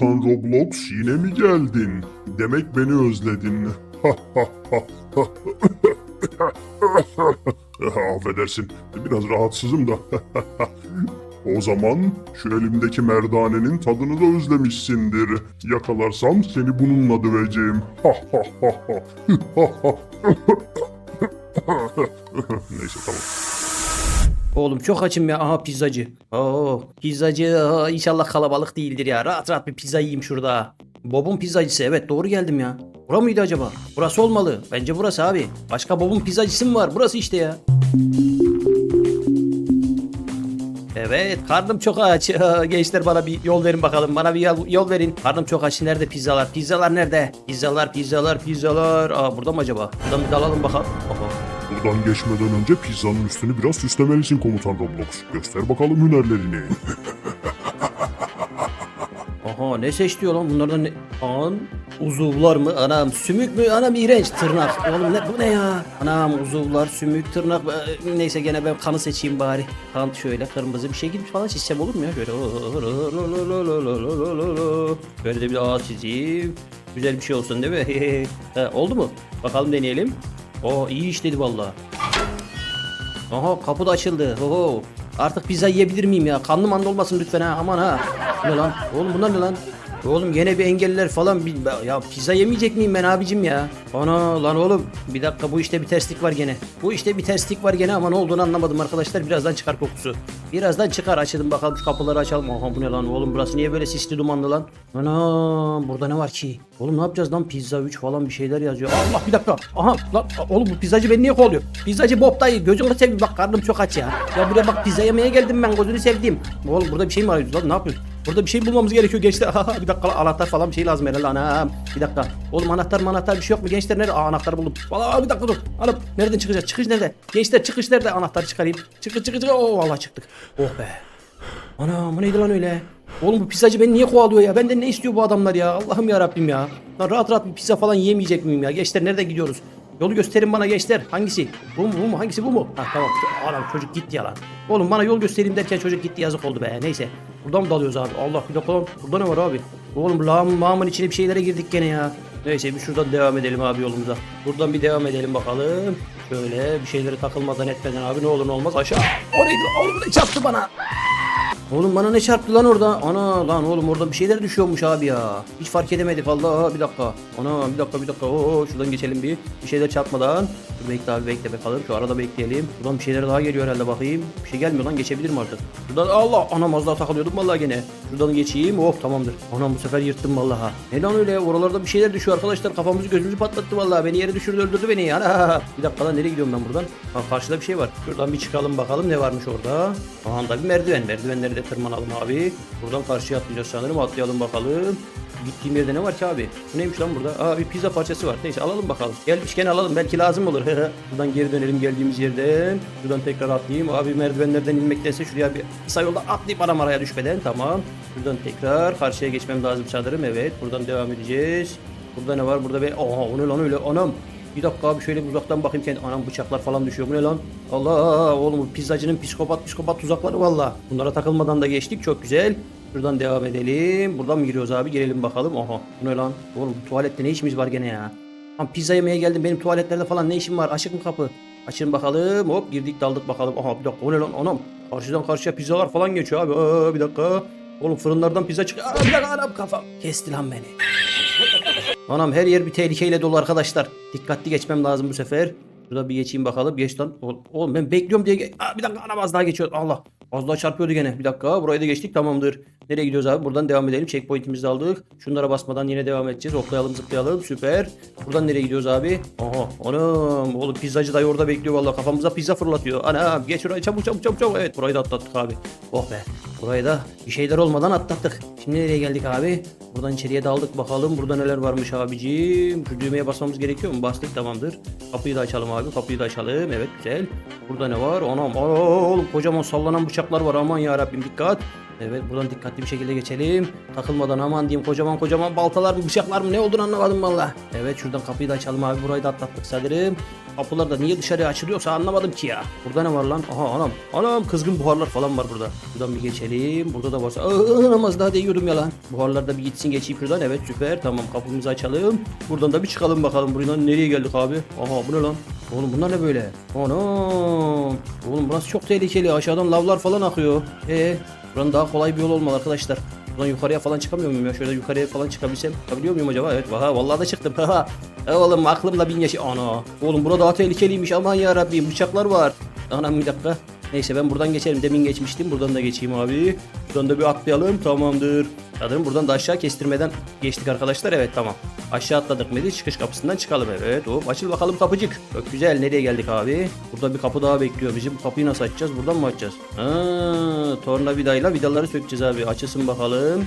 komutan Roblox yine mi geldin? Demek beni özledin. Affedersin biraz rahatsızım da. o zaman şu elimdeki merdanenin tadını da özlemişsindir. Yakalarsam seni bununla döveceğim. Neyse tamam. Oğlum çok açım ya. Aha pizzacı. Oo pizzacı Aa, inşallah kalabalık değildir ya. Rahat rahat bir pizza yiyeyim şurada. Bob'un pizzacısı evet doğru geldim ya. Bura mıydı acaba? Burası olmalı. Bence burası abi. Başka Bob'un pizzacısı mı var? Burası işte ya. Evet karnım çok aç. Gençler bana bir yol verin bakalım. Bana bir yol, yol verin. Karnım çok aç. Nerede pizzalar? Pizzalar nerede? Pizzalar, pizzalar, pizzalar. Aa burada mı acaba? Buradan bir dalalım bakalım. Oho. Buradan geçmeden önce pizzanın üstünü biraz süslemelisin komutan Roblox. Göster bakalım hünerlerini. Aha ne seç diyor lan bunlardan ne? An uzuvlar mı anam sümük mü anam iğrenç tırnak oğlum ne bu ne ya anam uzuvlar sümük tırnak Ee, neyse gene ben kanı seçeyim bari kan şöyle kırmızı bir şey gibi falan çizsem olur mu ya böyle böyle de bir ağaç çizeyim güzel bir şey olsun değil mi oldu mu bakalım deneyelim o iyi işledi vallahi Aha kapı da açıldı. Oho. Artık pizza yiyebilir miyim ya? Kanlı mandı olmasın lütfen ha. Aman ha. Ne lan? Oğlum bunlar ne lan? Oğlum gene bir engelliler falan. Bir, ya pizza yemeyecek miyim ben abicim ya? Ana lan oğlum. Bir dakika bu işte bir terslik var gene. Bu işte bir terslik var gene ama ne olduğunu anlamadım arkadaşlar. Birazdan çıkar kokusu. Birazdan çıkar açalım bakalım şu kapıları açalım. Aha bu ne lan oğlum burası niye böyle sisli dumanlı lan? Ana burada ne var ki? Oğlum ne yapacağız lan pizza 3 falan bir şeyler yazıyor. Allah bir dakika. Aha lan oğlum bu pizzacı beni niye kovalıyor? Pizzacı Bob dayı gözünü seveyim bak karnım çok aç ya. Ya buraya bak pizza yemeye geldim ben gözünü sevdiğim. Oğlum burada bir şey mi arıyoruz lan ne yapıyorsun? Burada bir şey bulmamız gerekiyor gençler. Bir dakika anahtar falan bir şey lazım herhalde anam. Bir dakika. Oğlum anahtar anahtar bir şey yok mu gençler nerede? Aa anahtarı buldum. Valla bir dakika dur. Anam nereden çıkacağız? Çıkış nerede? Gençler çıkış nerede? Anahtarı çıkarayım. Çıkış çıkış çıkış. Oo vallahi çıktık. Oh be. Ana bu neydi lan öyle? Oğlum bu pizzacı beni niye kovalıyor ya? Benden ne istiyor bu adamlar ya? Allah'ım ya Rabbim ya. Lan rahat rahat bir pizza falan yiyemeyecek miyim ya? Gençler nerede gidiyoruz? Yolu gösterin bana gençler. Hangisi? Bu mu bu mu? Hangisi bu mu? Ha tamam. Anam çocuk gitti ya lan. Oğlum bana yol göstereyim derken çocuk gitti yazık oldu be. Neyse. Buradan mı dalıyoruz abi? Allah bir dakika. Burada ne var abi? Oğlum lağım lağımın içine bir şeylere girdik gene ya. Neyse bir şuradan devam edelim abi yolumuza. Buradan bir devam edelim bakalım. Şöyle bir şeylere takılmadan etmeden abi ne olur ne olmaz aşağı. O neydi? Oğlum ne çarptı bana? Oğlum bana ne çarptı lan orada? Ana lan oğlum orada bir şeyler düşüyormuş abi ya. Hiç fark edemedik vallahi bir dakika. Ana bir dakika bir dakika. Oo şuradan geçelim bir. Bir şeyler çarpmadan. Dur bekle abi bekle bakalım. Şu arada bekleyelim. Buradan bir şeyler daha geliyor herhalde bakayım. Bir şey gelmiyor lan geçebilir mi artık? Şuradan Allah anam az daha takılıyordum vallahi gene. Şuradan geçeyim. Oh tamamdır. Anam bu sefer yırttım vallahi. Ne lan öyle? Oralarda bir şeyler düşüyor arkadaşlar. Kafamızı gözümüzü patlattı vallahi. Beni yere düşürdü öldürdü beni. Ana. Bir dakika lan nereye gidiyorum ben buradan? Ha karşıda bir şey var. Şuradan bir çıkalım bakalım ne varmış orada. Aha da bir merdiven. Merdivenleri de tırmanalım abi. Buradan karşıya atlayacağız sanırım. Atlayalım bakalım. Gittiğim yerde ne var ki abi? Bu neymiş lan burada? Aa bir pizza parçası var. Neyse alalım bakalım. Gelmişken alalım. Belki lazım olur. Buradan geri dönelim geldiğimiz yerden. Buradan tekrar atlayayım. Abi merdivenlerden inmektense şuraya bir kısa yolda atlayıp ara araya düşmeden. Tamam. Buradan tekrar karşıya geçmem lazım sanırım. Evet. Buradan devam edeceğiz. Burada ne var? Burada bir... Aha o lan öyle? Anam. Bir dakika abi şöyle uzaktan bakayım kendi anam bıçaklar falan düşüyor. Bu ne lan? Allah oğlum bu pizzacının psikopat psikopat tuzakları valla. Bunlara takılmadan da geçtik çok güzel. Şuradan devam edelim. Buradan mı giriyoruz abi? Girelim bakalım. Aha bu ne lan? Oğlum tuvalette ne işimiz var gene ya? Lan pizza yemeye geldim. Benim tuvaletlerde falan ne işim var? Açık mı kapı? Açın bakalım. Hop girdik daldık bakalım. Aha bir dakika o ne lan anam? Karşıdan karşıya pizzalar falan geçiyor abi. Aa, bir dakika. Oğlum fırınlardan pizza çıkıyor. Aa, bir dakika anam kafam. Kesti lan beni. Anam her yer bir tehlikeyle dolu arkadaşlar. Dikkatli geçmem lazım bu sefer. Şurada bir geçeyim bakalım. Geç lan. Oğlum, ben bekliyorum diye. Aa, bir dakika anam az daha geçiyor. Allah. Az daha çarpıyordu gene. Bir dakika. Burayı da geçtik. Tamamdır. Nereye gidiyoruz abi? Buradan devam edelim. Checkpoint'imizi aldık. Şunlara basmadan yine devam edeceğiz. Hoplayalım zıplayalım. Süper. Buradan nereye gidiyoruz abi? Aha. Anam. Oğlum pizzacı dayı orada bekliyor vallahi. Kafamıza pizza fırlatıyor. Anam. Geç orayı çabuk çabuk çabuk çabuk. Evet burayı da atlattık abi. Oh be. Burayı da bir şeyler olmadan atlattık. Şimdi nereye geldik abi? Buradan içeriye daldık bakalım. Burada neler varmış abicim. Şu düğmeye basmamız gerekiyor mu? Bastık tamamdır. Kapıyı da açalım abi. Kapıyı da açalım. Evet güzel. Burada ne var? Anam. Aa, oğlum kocaman sallanan bıçaklar var. Aman ya Rabbim dikkat. Evet buradan dikkatli bir şekilde geçelim. Takılmadan aman diyeyim kocaman kocaman baltalar mı bıçaklar mı ne olduğunu anlamadım valla. Evet şuradan kapıyı da açalım abi burayı da atlattık sanırım. Kapılar da niye dışarıya açılıyorsa anlamadım ki ya. Burada ne var lan? Aha anam. Anam kızgın buharlar falan var burada. Buradan bir geçelim. Burada da varsa. Aa, anam az daha değiyordum ya lan. Buharlar da bir gitsin geçeyim şuradan. Evet süper. Tamam kapımızı açalım. Buradan da bir çıkalım bakalım. Buradan nereye geldik abi? Aha bu ne lan? Oğlum bunlar ne böyle? Anam. Oğlum burası çok tehlikeli. Aşağıdan lavlar falan akıyor. Ee, buranın daha kolay bir yol olmalı arkadaşlar. Buradan yukarıya falan çıkamıyor muyum ya? Şöyle yukarıya falan çıkabilsem. Çıkabiliyor muyum acaba? Evet. Vaha, vallahi da çıktım. Haha. Oğlum aklımla bin yaşı. Ana. Oğlum burada daha tehlikeliymiş. Aman ya Rabbim bıçaklar var. Anam bir dakika. Neyse ben buradan geçerim. Demin geçmiştim. Buradan da geçeyim abi. Buradan da bir atlayalım. Tamamdır. Sanırım buradan da aşağı kestirmeden geçtik arkadaşlar. Evet tamam. Aşağı atladık mıydı? Çıkış kapısından çıkalım. Evet. Hop açıl bakalım kapıcık. Çok güzel. Nereye geldik abi? Burada bir kapı daha bekliyor bizi. Bu kapıyı nasıl açacağız? Buradan mı açacağız? Ha, tornavidayla vidaları sökeceğiz abi. Açılsın bakalım.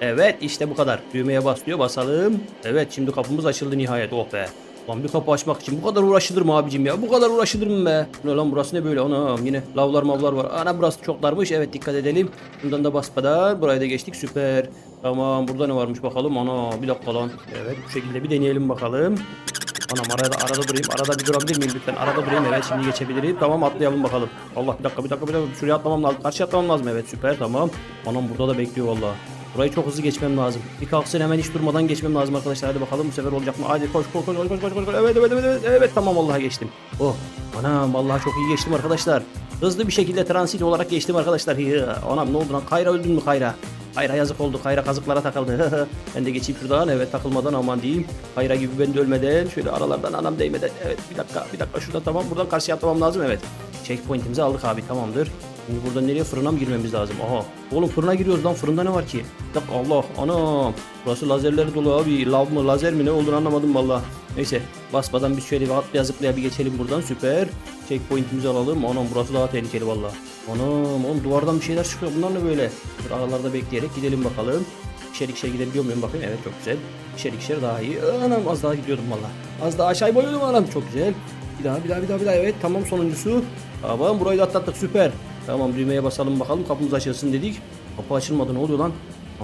Evet işte bu kadar. Düğmeye bas basalım. Evet şimdi kapımız açıldı nihayet. Oh be. Lan bir kapı açmak için bu kadar uğraşılır mı abicim ya? Bu kadar uğraşılır mı be? Ne lan burası ne böyle? Anam yine lavlar mavlar var. Ana burası çok darmış. Evet dikkat edelim. Bundan da basmadan buraya da geçtik. Süper. Tamam burada ne varmış bakalım. Ana bir dakika lan. Evet bu şekilde bir deneyelim bakalım. Anam arada arada durayım. Arada bir durabilir miyim lütfen? Arada durayım. Evet şimdi geçebilirim. Tamam atlayalım bakalım. Allah bir dakika bir dakika bir dakika. Şuraya atlamam lazım. Karşıya atlamam lazım. Evet süper tamam. Anam burada da bekliyor valla. Burayı çok hızlı geçmem lazım. Bir kalksın hemen hiç durmadan geçmem lazım arkadaşlar. Hadi bakalım bu sefer olacak mı? Hadi koş koş koş koş koş koş koş. Evet evet evet evet, evet tamam vallahi geçtim. Oh anam vallahi çok iyi geçtim arkadaşlar. Hızlı bir şekilde transit olarak geçtim arkadaşlar. Hı, Anam ne oldu lan? Kayra öldün mü Kayra? Kayra yazık oldu. Kayra kazıklara takıldı. ben de geçeyim şuradan. Evet takılmadan aman diyeyim. Kayra gibi ben de ölmeden. Şöyle aralardan anam değmeden. Evet bir dakika bir dakika şurada tamam. Buradan karşıya atlamam lazım. Evet. Checkpoint'imizi aldık abi tamamdır. Şimdi buradan nereye fırına mı girmemiz lazım? Aha. Oğlum fırına giriyoruz lan. Fırında ne var ki? Dakika Allah. Ana. Burası lazerleri dolu abi. Lav mı lazer mi ne olduğunu anlamadım valla. Neyse. Basmadan biz şöyle bir atlaya zıplaya bir geçelim buradan. Süper. Checkpoint'imizi alalım. Anam burası daha tehlikeli valla. Anam. Oğlum duvardan bir şeyler çıkıyor. Bunlar ne böyle? Dur aralarda bekleyerek gidelim bakalım. İkişer ikişer gidebiliyor muyum bakayım. Evet çok güzel. İkişer ikişer daha iyi. Anam az daha gidiyordum valla. Az daha aşağı boyuyordum anam. Çok güzel. Bir daha bir daha bir daha bir daha. Evet tamam sonuncusu. Tamam burayı da atlattık süper. Tamam düğmeye basalım bakalım kapımız açılsın dedik. Kapı açılmadı ne oluyor lan?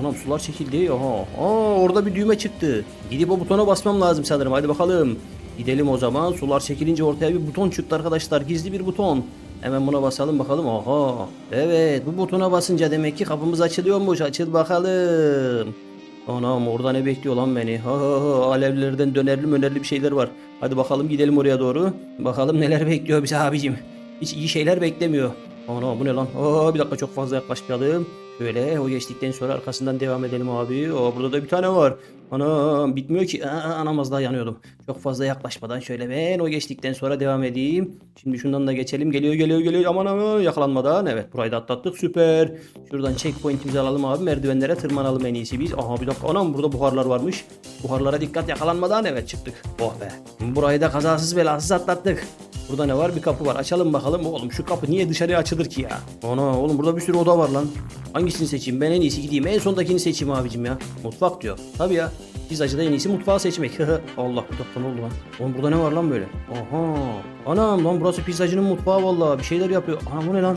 Anam sular çekildi. Aha. Aa orada bir düğme çıktı. Gidip o butona basmam lazım sanırım. Hadi bakalım. Gidelim o zaman. Sular çekilince ortaya bir buton çıktı arkadaşlar. Gizli bir buton. Hemen buna basalım bakalım. Aha. Evet bu butona basınca demek ki kapımız açılıyormuş. Açıl bakalım. Anam orada ne bekliyor lan beni? Ha, ha, ha. Alevlerden dönerli mönerli bir şeyler var. Hadi bakalım gidelim oraya doğru. Bakalım neler bekliyor bize abicim. Hiç iyi şeyler beklemiyor. Ana bu ne lan? Aa, bir dakika çok fazla yaklaşmayalım. Şöyle o geçtikten sonra arkasından devam edelim abi. Aa, burada da bir tane var. Ana bitmiyor ki. Aa, anam daha yanıyordum. Çok fazla yaklaşmadan şöyle ben o geçtikten sonra devam edeyim. Şimdi şundan da geçelim. Geliyor geliyor geliyor. Aman aman yakalanmadan. Evet burayı da atlattık. Süper. Şuradan checkpoint'imizi alalım abi. Merdivenlere tırmanalım en iyisi biz. Aha bir dakika. Anam burada buharlar varmış. Buharlara dikkat yakalanmadan evet çıktık. Oh be. Burayı da kazasız belasız atlattık. Burada ne var? Bir kapı var. Açalım bakalım. Oğlum şu kapı niye dışarıya açılır ki ya? Ana oğlum burada bir sürü oda var lan. Hangisini seçeyim? Ben en iyisi gideyim. En sondakini seçeyim abicim ya. Mutfak diyor. Tabii ya. Pizzacıda en iyisi mutfağı seçmek. Allah dakika ne oldu lan? Oğlum burada ne var lan böyle? Aha. Anam lan burası pizzacının mutfağı vallahi. Bir şeyler yapıyor. Anam bu ne lan?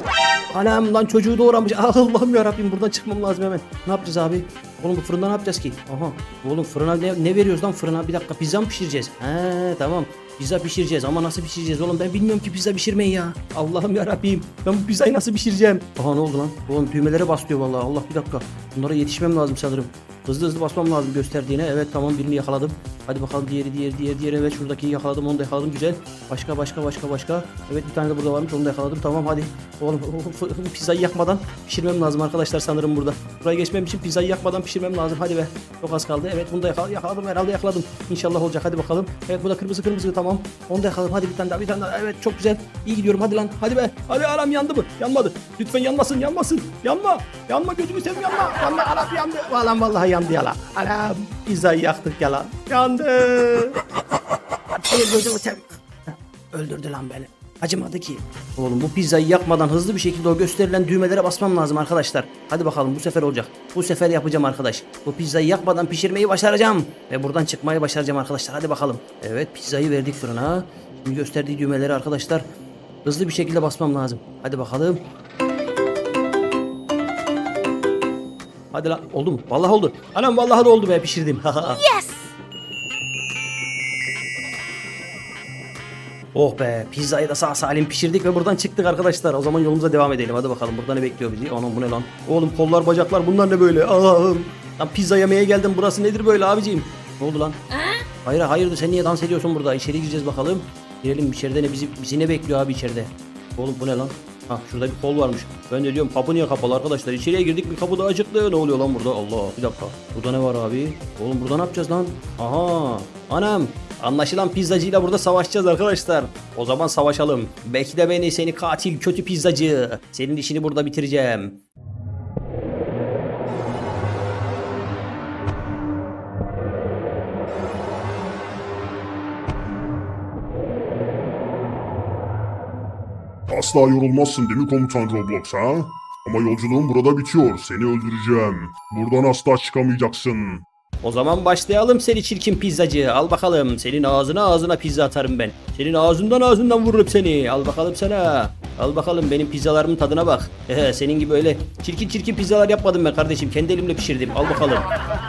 Anam lan çocuğu doğramış. Allah'ım ya Rabbim buradan çıkmam lazım hemen. Ne yapacağız abi? Oğlum bu fırında ne yapacağız ki? Aha. Oğlum fırına ne, ne veriyoruz lan fırına? Bir dakika pizza mı pişireceğiz? He tamam. Pizza pişireceğiz ama nasıl pişireceğiz oğlum ben bilmiyorum ki pizza pişirmeyi ya. Allah'ım ya Rabbim. Ben bu pizzayı nasıl pişireceğim? Aha ne oldu lan? Oğlum düğmelere basıyor vallahi. Allah bir dakika. Bunlara yetişmem lazım sanırım. Hızlı hızlı basmam lazım gösterdiğine. Evet tamam birini yakaladım. Hadi bakalım diğeri diğeri diğeri diğeri. Evet şuradakini yakaladım onu da yakaladım güzel. Başka başka başka başka. Evet bir tane de burada varmış onu da yakaladım. Tamam hadi. Oğlum pizzayı yakmadan pişirmem lazım arkadaşlar sanırım burada. Buraya geçmem için pizzayı yakmadan pişirmem lazım. Hadi be. Çok az kaldı. Evet bunu da yakaladım. Yakaladım herhalde yakaladım. İnşallah olacak. Hadi bakalım. Evet bu da kırmızı kırmızı tamam. Onu da yakaladım. Hadi bir tane daha bir tane daha. Evet çok güzel. İyi gidiyorum. Hadi lan. Hadi be. Hadi aram yandı mı? Yanmadı. Lütfen yanmasın yanmasın. Yanma. Yanma gözümü seveyim yanma. Yanma aram yandı. Vallahi vallahi yandı yalan. Aram. Pizzayı yaktık yalan. Yandı. Hayır gözümü seveyim. Öldürdü lan beni. Acımadı ki. Oğlum bu pizzayı yakmadan hızlı bir şekilde o gösterilen düğmelere basmam lazım arkadaşlar. Hadi bakalım bu sefer olacak. Bu sefer yapacağım arkadaş. Bu pizzayı yakmadan pişirmeyi başaracağım. Ve buradan çıkmayı başaracağım arkadaşlar. Hadi bakalım. Evet pizzayı verdik fırına. Şimdi gösterdiği düğmeleri arkadaşlar Hızlı bir şekilde basmam lazım. Hadi bakalım. Hadi lan oldu mu? Vallahi oldu. Anam vallahi da oldu be pişirdim. Yes! oh be pizzayı da sağ salim pişirdik ve buradan çıktık arkadaşlar. O zaman yolumuza devam edelim. Hadi bakalım burada ne bekliyor bizi? Anam bu ne lan? Oğlum kollar bacaklar bunlar ne böyle? Allah'ım. Lan pizza yemeye geldim. Burası nedir böyle abiciğim? Ne oldu lan? Hayır hayırdır sen niye dans ediyorsun burada? İçeri gireceğiz bakalım. Girelim içeride ne bizi, bizi ne bekliyor abi içeride? Oğlum bu ne lan? Ha şurada bir kol varmış. Ben de diyorum kapı niye kapalı arkadaşlar? İçeriye girdik bir kapı da açıktı. Ne oluyor lan burada? Allah bir dakika. Burada ne var abi? Oğlum burada ne yapacağız lan? Aha. Anam. Anlaşılan pizzacıyla burada savaşacağız arkadaşlar. O zaman savaşalım. Bekle beni seni katil kötü pizzacı. Senin işini burada bitireceğim. Asla yorulmazsın değil mi komutan Roblox ha? Ama yolculuğun burada bitiyor. Seni öldüreceğim. Buradan asla çıkamayacaksın. O zaman başlayalım seni çirkin pizzacı. Al bakalım. Senin ağzına ağzına pizza atarım ben. Senin ağzından ağzından vururum seni. Al bakalım sana. Al bakalım benim pizzalarımın tadına bak. Ehe, senin gibi öyle çirkin çirkin pizzalar yapmadım ben kardeşim. Kendi elimle pişirdim. Al bakalım.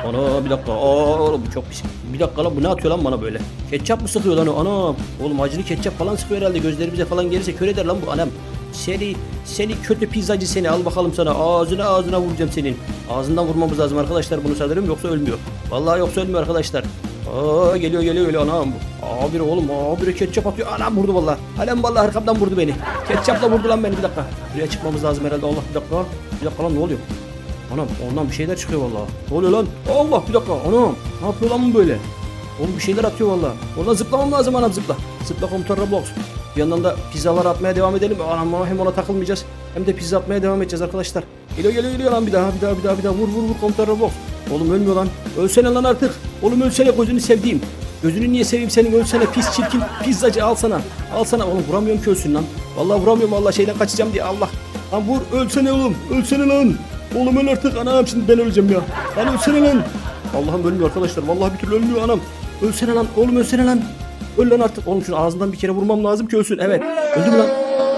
Ana bir dakika. Aa, oğlum çok pis. Bir dakika lan bu ne atıyor lan bana böyle? Ketçap mı sıkıyor lan o? Ana. Oğlum acılı ketçap falan sıkıyor herhalde. Gözlerimize falan gelirse kör eder lan bu anam. Seni, seni kötü pizzacı seni al bakalım sana ağzına ağzına vuracağım senin. Ağzından vurmamız lazım arkadaşlar bunu sanırım yoksa ölmüyor. Vallahi yoksa ölmüyor arkadaşlar. Aa geliyor geliyor geliyor anam. Abi oğlum abi ketçap atıyor. Anam vurdu vallahi. Alem vallahi arkamdan vurdu beni. Ketçapla vurdu lan beni bir dakika. Buraya çıkmamız lazım herhalde Allah bir dakika. Bir dakika lan ne oluyor? Anam ondan bir şeyler çıkıyor vallahi. Ne oluyor lan? Allah bir dakika anam. Ne yapıyor lan bu böyle? Oğlum bir şeyler atıyor valla. Oradan zıplamam lazım anam zıpla. Zıpla komutan Roblox. Bir yandan da pizzalar atmaya devam edelim. Anam hem ona takılmayacağız hem de pizza atmaya devam edeceğiz arkadaşlar. Geliyor geliyor geliyor lan bir daha bir daha bir daha bir daha vur vur vur komutan Roblox. Oğlum ölmüyor lan. Ölsene lan artık. Oğlum ölsene gözünü sevdiğim. Gözünü niye seveyim senin ölsene pis çirkin pizzacı al sana. Al sana oğlum vuramıyorum ki ölsün lan. Vallahi vuramıyorum vallahi şeyden kaçacağım diye Allah. Lan vur ölsene oğlum ölsene lan. Oğlum öl artık anam şimdi ben öleceğim ya. Lan ölsene lan. Allah'ım ölmüyor arkadaşlar. Vallahi bir türlü ölmüyor anam. Ölsene lan oğlum ölsene lan. Öl lan artık. Oğlum şunu ağzından bir kere vurmam lazım ki ölsün. Evet. Öldü mü lan?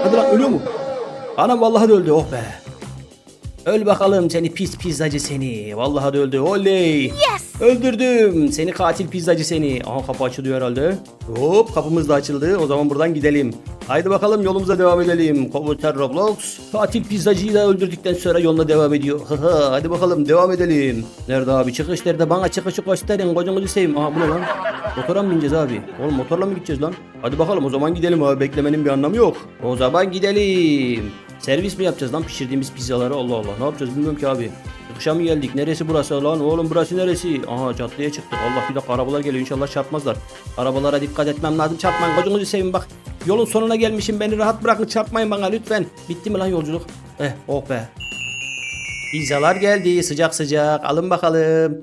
Hadi lan ölüyor mu? Anam vallahi de öldü. Oh be. Öl bakalım seni pis pizzacı seni. Vallahi de öldü. Oley. Yes! Öldürdüm. Seni katil pizzacı seni. Aha kapı açılıyor herhalde. Hop kapımız da açıldı. O zaman buradan gidelim. Haydi bakalım yolumuza devam edelim. Komuter Roblox. Katil pizzacıyı da öldürdükten sonra yoluna devam ediyor. Hadi bakalım devam edelim. Nerede abi çıkış nerede? Bana çıkışı gösterin. Kocanızı seveyim. Aha bu ne lan? Motora mı bineceğiz abi? Oğlum motorla mı gideceğiz lan? Hadi bakalım o zaman gidelim abi. Beklemenin bir anlamı yok. O zaman gidelim. Servis mi yapacağız lan pişirdiğimiz pizzaları? Allah Allah. Ne yapacağız bilmiyorum ki abi. Çıkışa mı geldik? Neresi burası lan? Oğlum burası neresi? Aha caddeye çıktık. Allah bir dakika arabalar geliyor. İnşallah çarpmazlar. Arabalara dikkat etmem lazım. Çarpmayın. Kocunuzu sevin bak. Yolun sonuna gelmişim. Beni rahat bırakın. Çarpmayın bana lütfen. Bitti mi lan yolculuk? Eh oh be. Pizzalar geldi. Sıcak sıcak. Alın bakalım.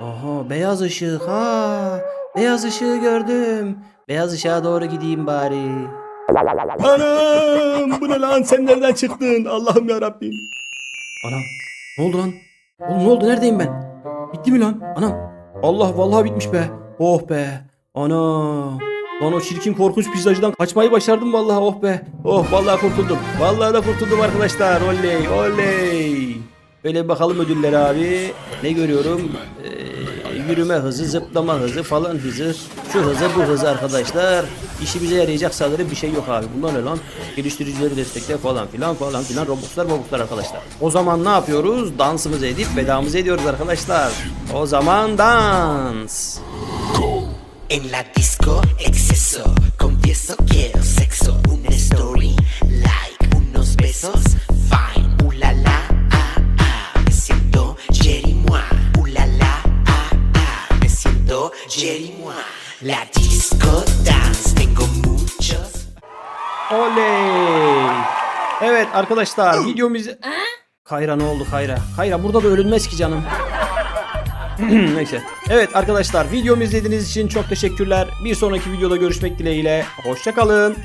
Aha beyaz ışık ha. Beyaz ışığı gördüm. Beyaz ışığa doğru gideyim bari. Anam bu ne lan sen nereden çıktın Allah'ım ya Rabbim. Anam ne oldu lan? Oğlum ne oldu neredeyim ben? Bitti mi lan? Anam. Allah vallahi bitmiş be. Oh be. Ana. Lan o çirkin korkunç pizzacıdan kaçmayı başardım vallahi oh be. Oh vallahi kurtuldum. Vallahi da kurtuldum arkadaşlar. Oley oley. Böyle bakalım ödüller abi. Ne görüyorum? Ee, yürüme hızı, zıplama hızı falan hızı. Şu hızı bu hızı arkadaşlar. İşimize yarayacak sanırım bir şey yok abi. Bunlar ne lan? Geliştiricileri destekle falan filan falan filan. Robuxlar robuxlar arkadaşlar. O zaman ne yapıyoruz? Dansımızı edip vedamızı ediyoruz arkadaşlar. O zaman dans. En la disco, exceso. Confieso, quiero Siento Jerry moi. La disco dance, tengo muchos. Oley. Evet arkadaşlar videomuz... Kayra ne oldu Kayra? Kayra burada da ölünmez ki canım. Neyse. Evet arkadaşlar videomu izlediğiniz için çok teşekkürler. Bir sonraki videoda görüşmek dileğiyle. Hoşçakalın.